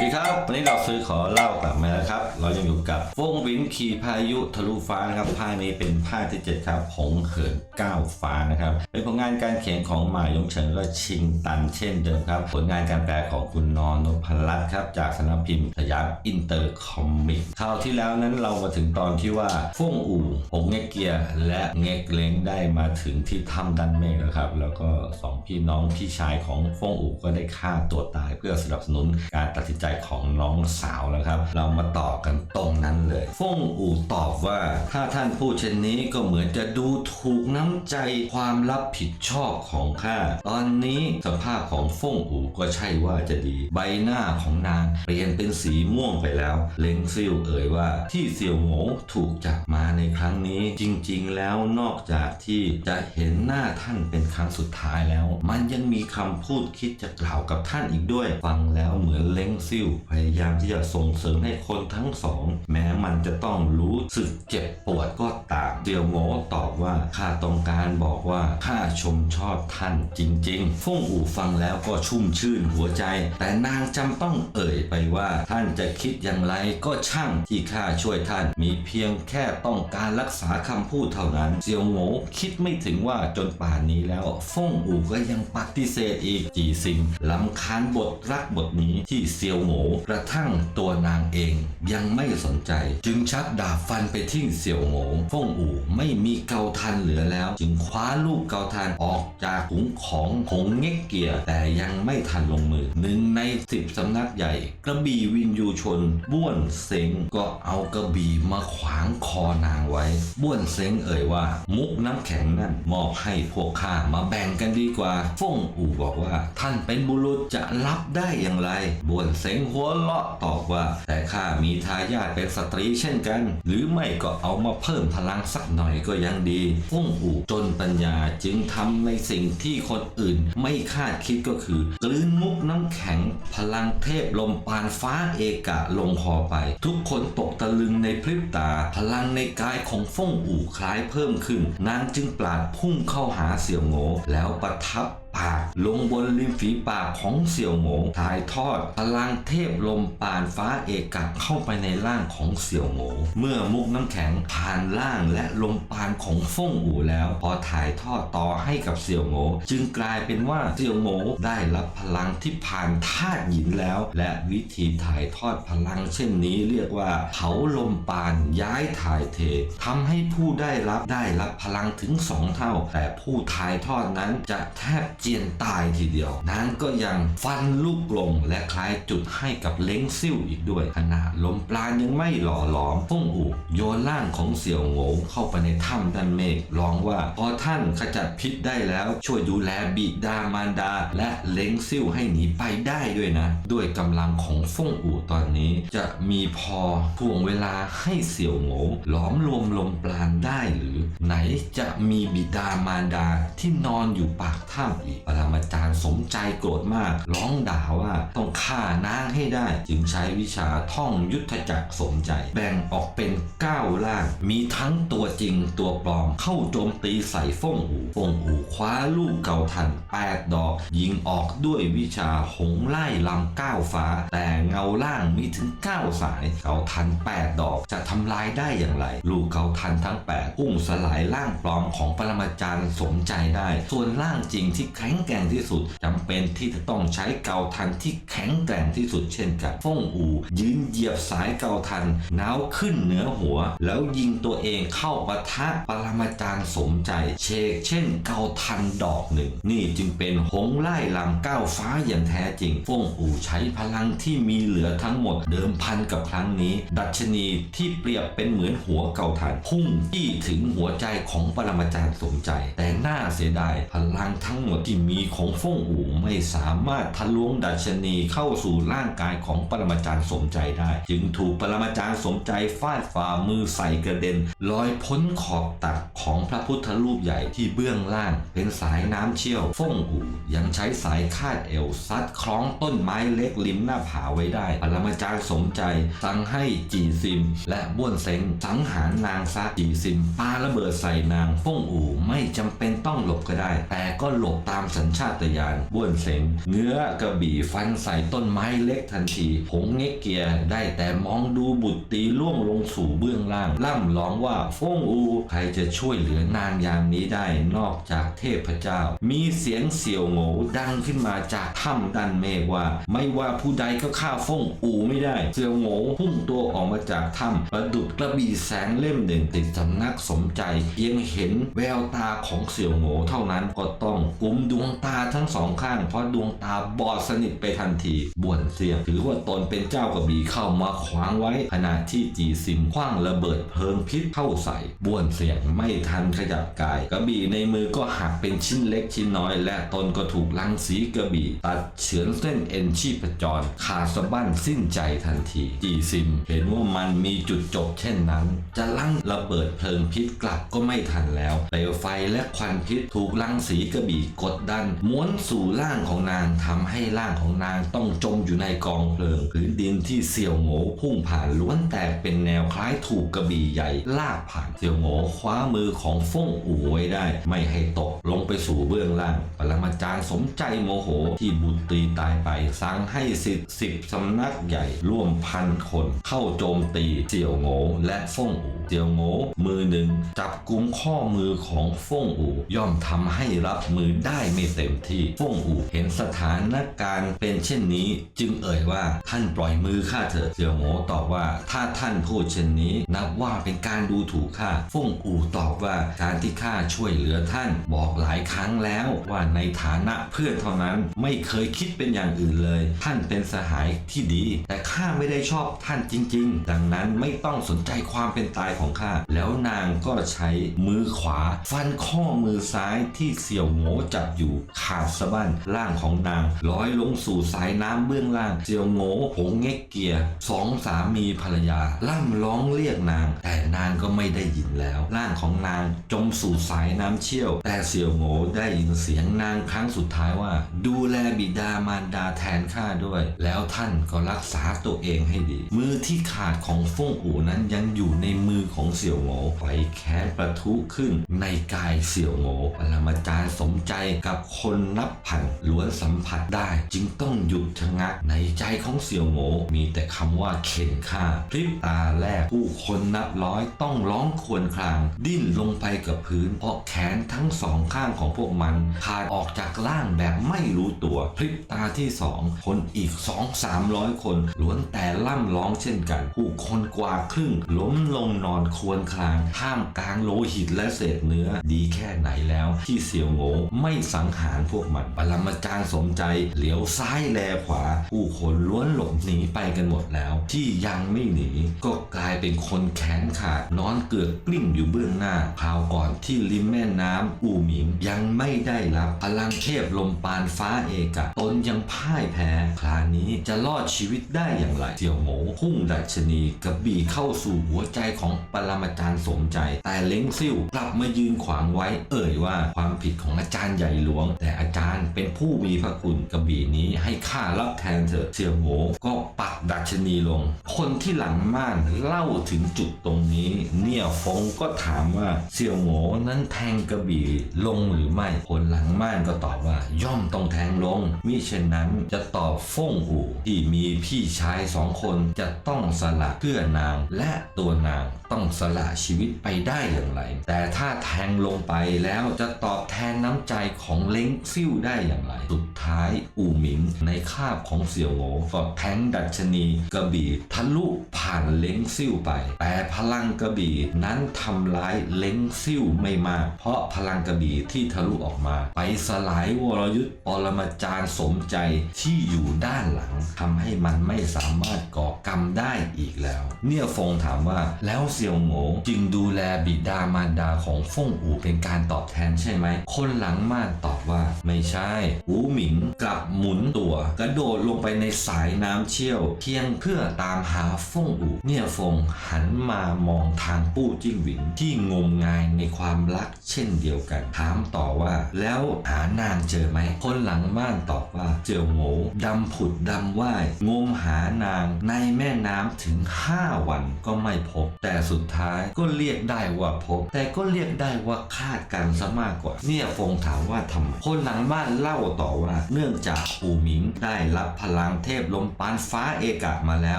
สวัสดีครับวันนี้เราซื้อขอเล่ากลับมาแล้วครับ เรายังอยู่กับฟงวินขี่พายุทะลุฟ้านะครับภาคนี้เป็นภาคที่ 7 ครับหงเหินก้าวฟ้านะครับ เป็นผลงานการเขียนของหมายงเฉิงและชิงตันเช่นเดิมครับ ผลงานการแปลของคุณนอนพลัตน์ครับ จากสำนักพิมพ์สยามอินเตอร์คอมมิกคราวที่แล้วนั้นเรามาถึงตอนที่ว่าฟงอู่หงเงกเกียร์และเงกเล้งได้มาถึงที่ถ้ำดันเมฆแล้วครับ แล้วก็สองพี่น้องพี่ชายของฟงอู่ก็ได้ฆ่าตัวตายเพื่อสนับสนุนการตัดสินใจของน้องสาวแล้วครับ เรามาต่อกันตรงนั้นเลยฟงอู่ตอบว่า ถ้าท่านพูดเช่นนี้ก็เหมือนจะดูถูกน้ำใจความรับผิดชอบของข้าตอนนี้สภาพของฟงอู่ก็ใช่ว่าจะดี ใบหน้าของนางเปลี่ยนเป็นสีม่วงไปแล้ว เล้งซิ่วเอ่ยว่าที่เสี่ยวโหงถูกจับมาในครั้งนี้ จริงๆแล้วนอกจากที่จะเห็นหน้าท่านเป็นครั้งสุดท้ายแล้ว มันยังมีคำพูดคิดจะกล่าวกับท่านอีกด้วย ฟังแล้วเหมือนเล้งซิ่วพยายามที่จะส่งเสริมให้คนทั้งสอง แม้มันจะต้องรู้สึกเจ็บปวดก็ตามเสี่ยวโง่ตอบว่าข้าต้องการบอกว่าข้าชมชอบท่านจริง ๆ ฟงอู่ฟังแล้วก็ชุ่มชื่นหัวใจ แต่นางจำต้องเอ่ยไปว่าท่านจะคิดอย่างไรก็ช่างที่ข้าช่วยท่านมีเพียงแค่ต้องการรักษาคำพูดเท่านั้นเสี่ยวโง่คิดไม่ถึงว่าจนป่านนี้แล้วฟงอู่ก็ยังปฏิเสธอีกจีซิงลำคาญบทรักบทนี้ที่เซียวโง่กระทั่งตัวนางเองยังไม่สนใจ จึงชักดาบฟันไปที่เสี่ยวโง่ฟงอู่ไม่มีเกาทันเหลือแล้ว จึงคว้าลูกเกาทันออกจากหุงของหงเง็กเกียร์แต่ยังไม่ทันลงมือหนึ่งในสิบสำนักใหญ่ กระบี่วินยูชน บ้วนเซ็งก็เอากระบี่มาขวางคอนางไว้ บ้วนเซ็งเอ่ยว่า มุกน้ำแข็งนั่นมอบให้พวกข้ามาแบ่งกันดีกว่าฟงอู่บอกว่า ท่านเป็นบุรุษจะรับได้อย่างไร บ้วนเซ็งหัวเราะตอบว่า แต่ข้ามีทายาทเป็นสตรีเช่นกัน หรือไม่ก็เอามาเพิ่มพลังสักหน่อยก็ยังดีฟงอู่จนปัญญาจึงทำในสิ่งที่คนอื่น ไม่คาดคิดก็คือกลืนมุกน้ำแข็ง พลังเทพลมปานฟ้าเอกะลงคอไป ทุกคนตกตะลึงในพริบตา พลังในกายของฟงอู่คล้ายเพิ่มขึ้น นางจึงปราดพุ่งเข้าหาเสี่ยวโง่แล้วประทับปาก ลงบนริมฝีปากของเสี่ยวหมงถ่ายทอดพลังเทพลมปานฟ้าเอกะเข้าไปในร่างของเสี่ยวหมงเมื่อมุกน้ำแข็งผ่านร่างและลมปานของฟ่งอู่แล้ว พอถ่ายทอดต่อให้กับเสี่ยวหมงจึงกลายเป็นว่าเสี่ยวหมงได้รับพลังที่ผ่านธาตุหยินแล้ว และวิธีถ่ายทอดพลังเช่นนี้เรียกว่าเผาลมปานย้ายถ่ายเททำให้ผู้ได้รับได้รับพลังถึงสองเท่า แต่ผู้ถ่ายทอดนั้นจะแทบเจียนตายทีเดียวนางก็ยังฟันลูกลงและคล้ายจุดให้กับเล้งซิ่วอีกด้วยขณะลมปราณยังไม่หล่อหลอมฟงอูโยนร่างของเสี่ยวโง่เข้าไปในถ้ำดันเมฆร้องว่า พอท่านขจัดพิษได้แล้ว ช่วยดูแลบิดามารดา และเล้งซิ่วให้หนีไปได้ด้วยนะ ด้วยกำลังของฟงอูตอนนี้จะมีพอพ่วงเวลาให้เสี่ยวโง่หลอมรวมลมปราณได้หรือ ไหนจะมีบิดามารดาที่นอนอยู่ปากถ้ำอีกปรมาจารย์สมใจโกรธมาก ร้องด่าว่าต้องฆ่านางให้ได้ จึงใช้วิชาท่องยุทธจักรสมใจ แบ่งออกเป็น 9 ล่าง มีทั้งตัวจริงตัวปลอมเข้าโจมตีใส่ฟงอูฟงอูคว้าลูกเกาทัน8ดอก ยิงออกด้วยวิชาหงไล่ลำก้าวฟ้า แต่เงาล่างมีถึง 9 สายเกาทัน 8 ดอกจะทำลายได้อย่างไร ลูกเกาทันทั้ง8พุ่งสลายล่างปลอมของปรมาจารย์สมใจได้ ส่วนล่างจริงที่แข็งแกร่งที่สุดจำเป็นที่จะต้องใช้เกาทันที่แข็งแกร่งที่สุดเช่นกันฟงอูยืนเหยียบสายเกาทันน้าวขึ้นเหนือหัว แล้วยิงตัวเองเข้าปะทะปรมาจารย์สมใจ เชกเช่นเกาทันดอกหนึ่ง นี่จึงเป็นหงไล่ลำก้าวฟ้าอย่างแท้จริงฟงอูใช้พลังที่มีเหลือทั้งหมดเดิมพันกับครั้งนี้ ดัชนีที่เปรียบเป็นเหมือนหัวเกาทันพุ่งที่ถึงหัวใจของปรมาจารย์สมใจ แต่น่าเสียดายพลังทั้งหมดที่มีของฟงอู่ไม่สามารถทะลวงดัชนีเข้าสู่ร่างกายของปรมาจารย์สมใจได้ จึงถูกปรมาจารย์สมใจฟาดฝ่ามือใส่กระเด็นลอยพ้นขอบตักของพระพุทธรูปใหญ่ที่เบื้องล่าง เป็นสายน้ำเชี่ยวฟงอู่ยังใช้สายคาดเอวซัดคล้องต้นไม้เล็กริมหน้าผาไว้ได้ ปรมาจารย์สมใจสั่งให้จีซิม และบ้วนเซ็งสังหารนางซะจีซิมปาระเบิดใส่นางฟงอู่ไม่จำเป็นต้องหลบก็ได้ แต่ก็หลบตามามสัญชาตญาณบ้วนเสงเงื้อกระบี่ฟันใส่ต้นไม้เล็กทันทีหงเง็กเกียได้แต่มองดูบุตรตีล่วงลงสู่เบื้องล่าง ล่ำร้องว่าฟงอู ใครจะช่วยเหลือนางยามนี้ได้นอกจากเทพเจ้า มีเสียงเสี่ยวโงดังขึ้นมาจากถ้ำดันเมฆว่า ไม่ว่าผู้ใดก็ฆ่าฟงอูไม่ได้ เสี่ยวโงพุ่งตัวออกมาจากถ้ำประดุดกระบี่แสงเล่มหนึ่งติดสำนักสมใจเพียงเห็นแววตาของเสี่ยวโงเท่านั้นก็ต้องกุมดวงตาทั้งสองข้าง เพราะดวงตาบอดสนิทไปทันทีบ่วนเสียงถือว่าตนเป็นเจ้ากระบี่เข้ามาขวางไว้ขณะที่จีซิมคว้างระเบิดเพลิงพิษเข้าใส่บ้วนเสียงไม่ทันขยับกาย กระบี่ในมือก็หักเป็นชิ้นเล็กชิ้นน้อย และตนก็ถูกลังสีกระบี่ตัดเฉือนเส้นเอ็นชีพจรขาดสะบั้นสิ้นใจทันทีจีซิม เห็นว่ามันมีจุดจบเช่นนั้น จะลั่งระเบิดเพลิงพิษกลับก็ไม่ทันแล้วเปลวไฟและควันพิษถูกลังสีกระบี่กดดัน ม้วนสู่ร่างของนางทำให้ร่างของนางต้องจมอยู่ในกองเพลิงพื้นดินที่เสี่ยวโง่พุ่งผ่านล้วนแต่เป็นแนวคล้ายถูกกระบี่ใหญ่ลากผ่านเสี่ยวโง่คว้ามือของฟ่งอู่ไว้ได้ ไม่ให้ตกลงไปสู่เบื้องล่างปรมาจารย์สมใจโมโหที่บุตรีตายไปสั่งให้สิทธิ์สิบสำนักใหญ่ร่วมพันคน เข้าโจมตีเสี่ยวโง่และฟ่งอู่เสี่ยวโง่มือหนึ่งจับกุมข้อมือของฟ่งอู่ย่อมทำให้รับมือได้ไม่เต็มที่ฟ่งอู่เห็นสถานการณ์เป็นเช่นนี้ จึงเอ่ยว่าท่านปล่อยมือข้าเถอะเสี่ยวโง่ตอบว่า ถ้าท่านพูดเช่นนี้ นับว่าเป็นการดูถูกข้าฟ่งอู่ตอบว่าการที่ข้าช่วยเหลือท่านบอกหลายครั้งแล้วว่าในฐานะเพื่อนเท่านั้นไม่เคยคิดเป็นอย่างอื่นเลย ท่านเป็นสหายที่ดี แต่ข้าไม่ได้ชอบท่านจริง ๆ ดังนั้นไม่ต้องสนใจความเป็นตายของข้าแล้วนางก็ใช้มือขวา ฟันข้อมือซ้ายที่เสี่ยวโง่จับอยู่ขาดสะบั้นร่างของนางลอยลงสู่สายน้ำเบื้องล่างเสียวโง่หงเง็กเกียร์สองสามีภรรยา ล่ำร้องเรียกนาง แต่นางก็ไม่ได้ยินแล้ว ร่างของนางจมสู่สายน้ำเชี่ยว แต่เสี่ยวโง่ได้ยินเสียงนางครั้งสุดท้ายว่า ดูแลบิดามารดาแทนข้าด้วย แล้วท่านก็รักษาตัวเองให้ดี มือที่ขาดของฟงอู่นั้นยังอยู่ในมือของเสี่ยวโง่ไฟแค้นประทุขึ้นในกายเสี่ยวโง่ปรมาจารย์สมใจกับคนนับพันล้วนสัมผัสได้ จึงต้องหยุดชะงักในใจของเสี่ยวโง่มีแต่คำว่าเข็นฆ่า พริบตาแรกผู้คนนับร้อยต้องร้องครวญคราง ดิ้นลงไปกับพื้น เพราะแขนทั้งสองข้างของพวกมันขาดออกจากร่างแบบไม่รู้ตัว พริบตาที่สองคนอีกสองสามร้อยคนล้วนแต่ล่ำร้องเช่นกัน ผู้คนกว่าครึ่ง ล้มลงนอนครวญครางท่ามกลางโลหิตและเศษเนื้อดีแค่ไหนแล้ว ที่เสี่ยวโง่ไม่สังหารพวกมันปรมาจารย์สมใจ เหลียวซ้ายแลขวา ผู้คนล้วนหลบหนีไปกันหมดแล้ว ที่ยังไม่หนี ก็กลายเป็นคนแขนขาดนอนเกือกกลิ้งอยู่เบื้องหน้าคราวก่อนที่ริมแม่น้ำอูหมิงยังไม่ได้รับพลังเทพลมปานฟ้าเอกะตนยังพ่ายแพ้คราวนี้จะรอดชีวิตได้อย่างไรเสี่ยวโง่พุ่งดัชนีกระบี่เข้าสู่หัวใจของปรมาจารย์สมใจ แต่เล้งซิ่วกลับมายืนขวางไว้ เอ่ยว่าความผิดของอาจารย์ใหญ่หลวง แต่อาจารย์เป็นผู้มีพระคุณกระบี่นี้ให้ข้ารับแทนเถอะเสี่ยโง่ก็ปักดัชนีลง คนที่หลังม่านเล่าถึงจุดตรงนี้ เนี่ยฟงก็ถามว่าเสี่ยโง่นั้นแทงกระบี่ลงหรือไม่คนหลังม่านก็ตอบว่า ย่อมต้องแทงลงมิเช่นนั้นจะตอบฟงอู่ที่มีพี่ชายสองคนจะต้องสละเพื่อนางและตัวนางต้องสละชีวิตไปได้อย่างไร แต่ถ้าแทงลงไปแล้วจะตอบแทนน้ำใจของของเล้งซิ่วได้อย่างไร สุดท้ายอู่หมิงในคาบของเสี่ยวโง่ก็แทงดัชนีกระบี่ทะลุผ่านเล้งซิ่วไป แต่พลังกระบี่นั้นทำร้ายเล้งซิ่วไม่มาก เพราะพลังกระบี่ที่ทะลุออกมา ไปสลายวรยุทธ์ปรมาจารย์สมใจที่อยู่ด้านหลังทำให้มันไม่สามารถก่อกรรมได้อีกแล้ว เนี่ยฟงถามว่าแล้วเสี่ยวโง่จึงดูแลบิดามารดาของฟงอู่เป็นการตอบแทนใช่ไหมคนหลังมานตอบว่า ไม่ใช่หูหมิงกลับหมุนตัวกระโดดลงไปในสายน้ำเชี่ยว เพียงเพื่อตามหาฟงอูเนี่ยฟงหันมามองทางปู้จิ้งหวิงที่งมงายในความรักเช่นเดียวกัน ถามต่อว่า แล้วหานางเจอไหม คนหลังม่านตอบว่า เจอโง่ดำผุดดำว่ายงมหานางในแม่น้ำถึง 5 วันก็ไม่พบ แต่สุดท้ายก็เรียกได้ว่าพบ แต่ก็เรียกได้ว่าคาดกันซะมากกว่า เนี่ยฟงถามว่าทำไมคนหลังบ้านเล่าต่อว่า เนื่องจากปู่หมิงได้รับพลังเทพลมปานฟ้าเอกะมาแล้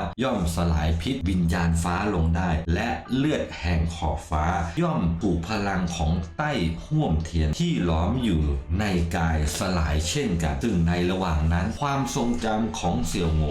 ว ย่อมสลายพิษวิญญาณฟ้าลงได้ และเลือดแห่งขอบฟ้า ย่อมถูกพลังของใต้ห่วมเทียนที่ล้อมอยู่ในกายสลายเช่นกันซึ่งในระหว่างนั้น ความทรงจำของเสี่ยวโง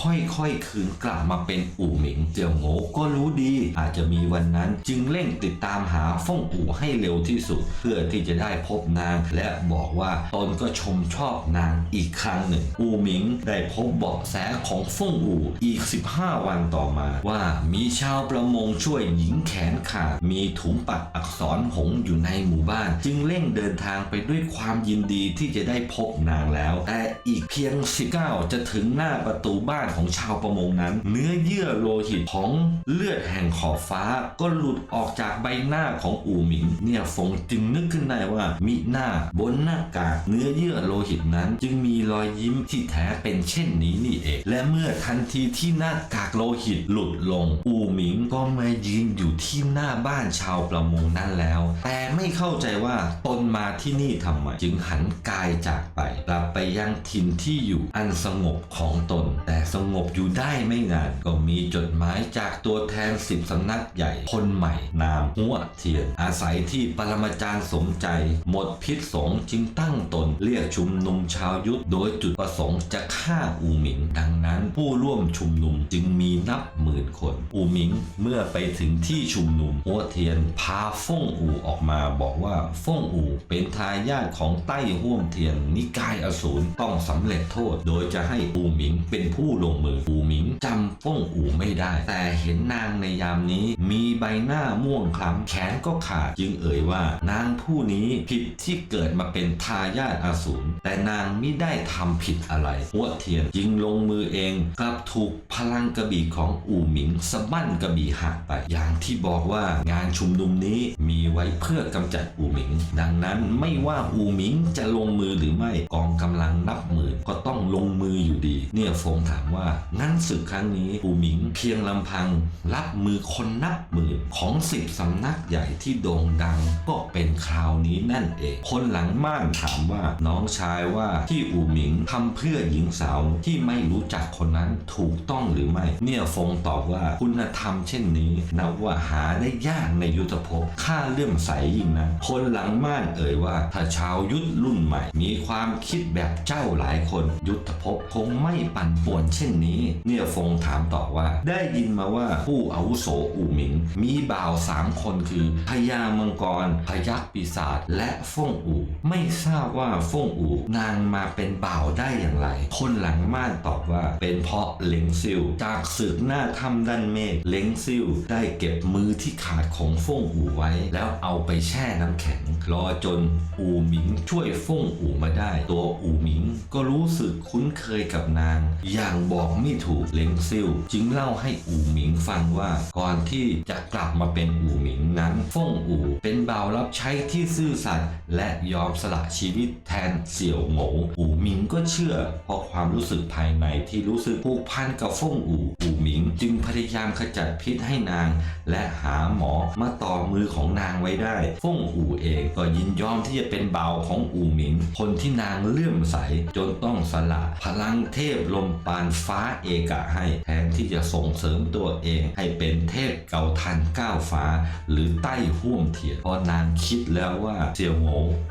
ค่อยๆ คืนกลับมาเป็นอู่หมิงเจียวโง่ก็รู้ดี อาจจะมีวันนั้นจึงเร่งติดตามหาฟ่งอู่ให้เร็วที่สุด เพื่อที่จะได้พบนาง และบอกว่าตนก็ชมชอบนางอีกครั้งหนึ่ง อู่หมิงได้พบเบาะแสของฟ่งอู่อีก 15 วันต่อมาว่ามีชาวประมงช่วยหญิงแขนขาดมีถุงปักอักษรหงอยู่ในหมู่บ้าน จึงเร่งเดินทางไปด้วยความยินดีที่จะได้พบนางแล้ว แต่อีกเพียง 19 จะถึงหน้าประตูบ้านของชาวประมงนั้น เนื้อเยื่อโลหิตของเลือดแห่งขอบฟ้า ก็หลุดออกจากใบหน้าของอูหมิง เนี่ยฟงจึงนึกขึ้นได้ว่ามิหน้าบนหน้ากากเนื้อเยื่อโลหิตนั้น จึงมีรอยยิ้มที่แท้เป็นเช่นนี้นี่เอง และเมื่อทันทีที่หน้ากากโลหิตหลุดลง อูหมิงก็มายืนอยู่ที่หน้าบ้านชาวประมงนั้นแล้ว แต่ไม่เข้าใจว่าตนมาที่นี่ทำไมจึงหันกายจากไปกลับไปยังถิ่นที่อยู่อันสงบของตนแต่สงบอยู่ได้ไม่นาน ก็มีจดหมายจากตัวแทนสิบสำนักใหญ่ คนใหม่ นามหัวเทียน อาศัยที่ปรมาจารย์สมใจ หมดพิษสงจึงตั้งตนเรียกชุมนุมชาวยุทธโดยจุดประสงค์จะฆ่าอูหมิง ดังนั้นผู้ร่วมชุมนุมจึงมีนับหมื่นคน อูหมิงเมื่อไปถึงที่ชุมนุมหัวเทียนพาฟ่งอูออกมาบอกว่าฟ่งอูเป็นทายาทของไต้ห่วมเทียนนิกายอสูรต้องสำเร็จโทษ โดยจะให้อูหมิงเป็นผู้ลงมืออูหมิงจำฟ่งอูไม่ได้ แต่เห็นนางในยามนี้ มีใบหน้าม่วงคล้ำแขนก็ขาด จึงเอ่ยว่า นางผู้นี้ผิดที่เกิดมาเป็นทายาทอสูรแต่นางไม่ได้ทำผิดอะไรหัวเทียนจึงลงมือเองกลับถูกพลังกระบี่ของอู่หมิงสะบั้นกระบี่หักไป อย่างที่บอกว่างานชุมนุมนี้มีไว้เพื่อกำจัดอู่หมิง ดังนั้นไม่ว่าอู่หมิงจะลงมือหรือไม่กองกำลังนับหมื่นก็ต้องลงมืออยู่ดี เนี่ยฟงถามว่างั้นศึกครั้งนี้อูหมิงเพียงลำพัง รับมือคนนับหมื่นของสิบสำนักใหญ่ที่โด่งดังก็เป็นคราวนี้นั่นเอง คนหลังม่านถามว่าน้องชายว่าที่อูหมิงทำเพื่อหญิงสาวที่ไม่รู้จักคนนั้นถูกต้องหรือไม่ เนี่ยฟงตอบว่าคุณธรรมเช่นนี้นับว่าหาได้ยากในยุทธภพข้าเลื่อมใสยิ่งนะคนหลังม่านเอ่ยว่าถ้าชาวยุทธรุ่นใหม่ มีความคิดแบบเจ้าหลายคน ยุทธภพคงไม่ปั่นป่วนเช่นนี้ เนี่ยฟงถามต่อว่า ได้ยินมาว่าผู้อาวุโสอู่หมิง มีบ่าวสามคนคือพญามังกรพยักปีศาจและฟ่งอู่ ไม่ทราบว่าฟ่งอู่นางมาเป็นบ่าวได้อย่างไร คนหลังม่านตอบว่า เป็นเพราะเหลงซิวจากศึกหน้าถ้ำด้านเมฆเหลงซิวได้เก็บมือที่ขาดของฟ่งอู่ไว้ แล้วเอาไปแช่น้ำแข็ง รอจนอู่หมิงช่วยฟ่งอู่มาได้ ตัวอู่หมิงก็รู้สึกคุ้นเคยกับนาง อย่างบอกไม่ถูกเล็งซิ่วจึงเล่าให้อู่หมิงฟังว่าก่อนที่จะกลับมาเป็นอู่หมิงนั้นฟ่งอู่เป็นบ่าวรับใช้ที่ซื่อสัตย์และยอมสละชีวิตแทนเสี่ยวโหงอูหมิงก็เชื่อเพราะความรู้สึกภายในที่รู้สึกผูกพันกับฟ่งอู่อู่หมิง จึงพยายามขจัดพิษให้นาง และหาหมอมาต่อมือของนางไว้ได้ฟ่งอู่เองก็ยินยอมที่จะเป็นบ่าวของอู่หมิง คนที่นางเลื่อมใสจนต้องสละพลังเทพลมปานฟ้าเอกะให้แทนที่จะส่งเสริมตัวเองให้เป็นเทพเกาทันก้าวฟ้า หรือใต้ห่วมเทียนเพราะนางคิดแล้วว่าเจียวโง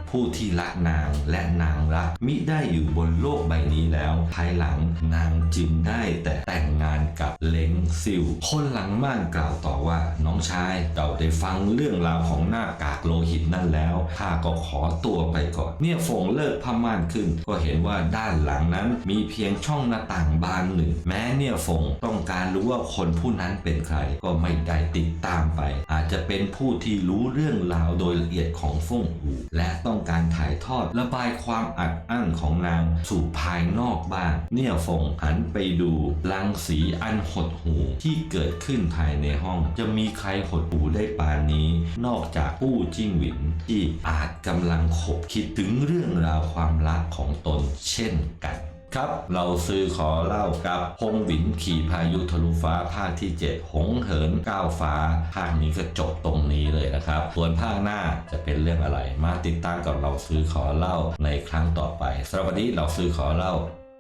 ผู้ที่รักนางและนางรักมิได้อยู่บนโลกใบนี้แล้ว ภายหลังนางจึงได้แต่แต่งงานกับเล้งซิวคนหลังม่านกล่าวต่อว่าน้องชายเจ้าได้ฟังเรื่องราวของหน้ากากโล หิตนั่นแล้วข้าก็ขอตัวไปก่อน เนี่ยฟงเลิกผ้าม่านขึ้น ก็เห็นว่าด้านหลังนั้นมีเพียงช่องหน้าต่างบานหนึ่ง แม้เนี่ยฟงต้องการรู้ว่าคนผู้นั้นเป็นใคร ก็ไม่ได้ติดตามไป อาจจะเป็นผู้ที่รู้เรื่องราวโดยละเอียดของฟงหูและต้องการถ่ายทอดระบายความอัดอั้นของนางสู่ภายนอกบ้าง เนี่ยฟงหันไปดูรังสีอันหดหูที่เกิดขึ้นภายในห้อง จะมีใครหดหูได้ปานนี้ นอกจากผู้จิ้งหวินที่อาจกำลังขบคิดถึงเรื่องราวความรักของตนเช่นกันครับเราซื้อขอเล่ากับพงหวินขี่พายุทะลุฟ้าภาคที่ 7 หงเหินก้าวฟ้า ภาคนี้ก็จบตรงนี้เลยนะครับ ส่วนภาคหน้าจะเป็นเรื่องอะไร มาติดตามกับเราซื้อขอเล่าในครั้งต่อไปสำหรับวันนี้เราซื้อขอเล่า